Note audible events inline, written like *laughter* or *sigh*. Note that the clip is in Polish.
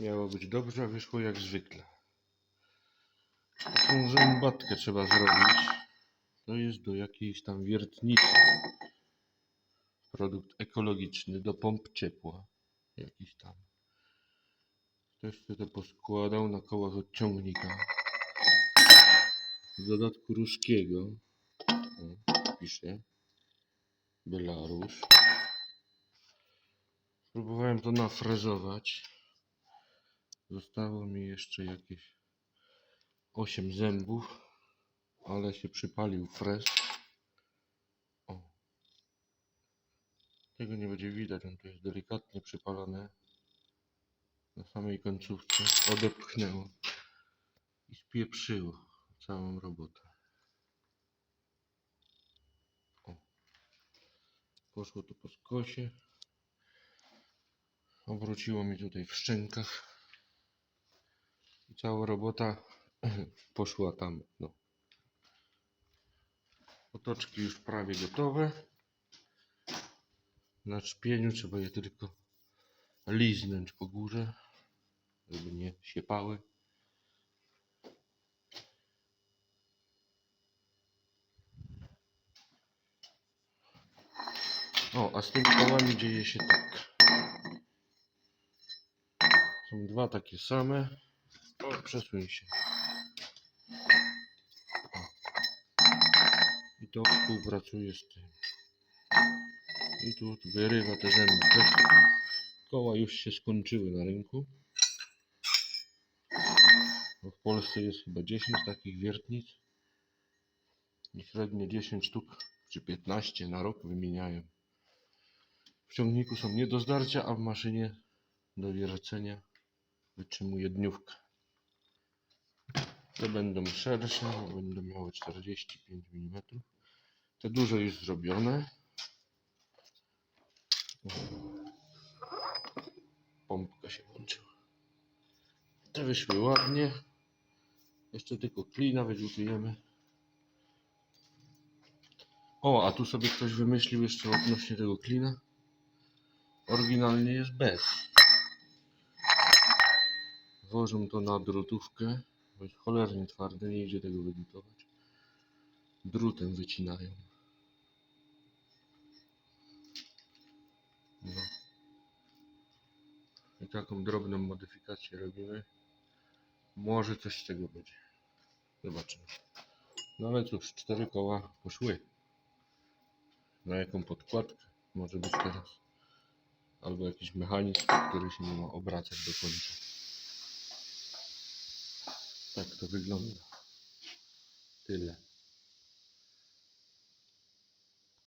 Miało być dobrze, a wyszło jak zwykle. Taką zębatkę trzeba zrobić. To jest do jakiejś tam wiertnicy. Produkt ekologiczny do pomp ciepła. Jakiś tam. Ktoś sobie to poskładał na kołach odciągnika. W dodatku ruskiego. Pisze. Belarus. Próbowałem to nafrezować. Zostało mi jeszcze jakieś 8 zębów, ale się przypalił frez. O. Tego nie będzie widać, on tu jest delikatnie przypalone. Na samej końcówce odepchnęło i spieprzyło całą robotę. O. Poszło to po skosie. Obróciło mi tutaj w szczękach. Cała robota *clears throat* poszła tam. No. Otoczki już prawie gotowe. Na czpieniu trzeba je tylko liznąć po górze, żeby nie siepały. O, a z tymi kołami dzieje się tak. Są dwa takie same. O, przesuń się. I to współpracuje z tym. I tu wyrywa te zęby. Koła już się skończyły na rynku. Bo w Polsce jest chyba 10 takich wiertnic. I średnio 10 sztuk czy 15 na rok wymieniają. W ciągniku są nie do zdarcia, a w maszynie do wiercenia wytrzymuje dniówkę. Te będą szersze, będą miały 45 mm. Te duże już zrobione. Pompka się włączyła. Te wyszły ładnie. Jeszcze tylko klina wylutujemy. O, a tu sobie ktoś wymyślił jeszcze odnośnie tego klina. Oryginalnie jest bez. Włożą to na drutówkę, jest cholernie twarde, nie idzie tego wylutować. Drutem wycinają. No. I taką drobną modyfikację robimy. Może coś z tego będzie. Zobaczymy. No ale cóż, cztery koła poszły. Na jaką podkładkę może być teraz? Albo jakiś mechanizm, który się nie ma obracać do końca. Tak to wygląda. Tyle.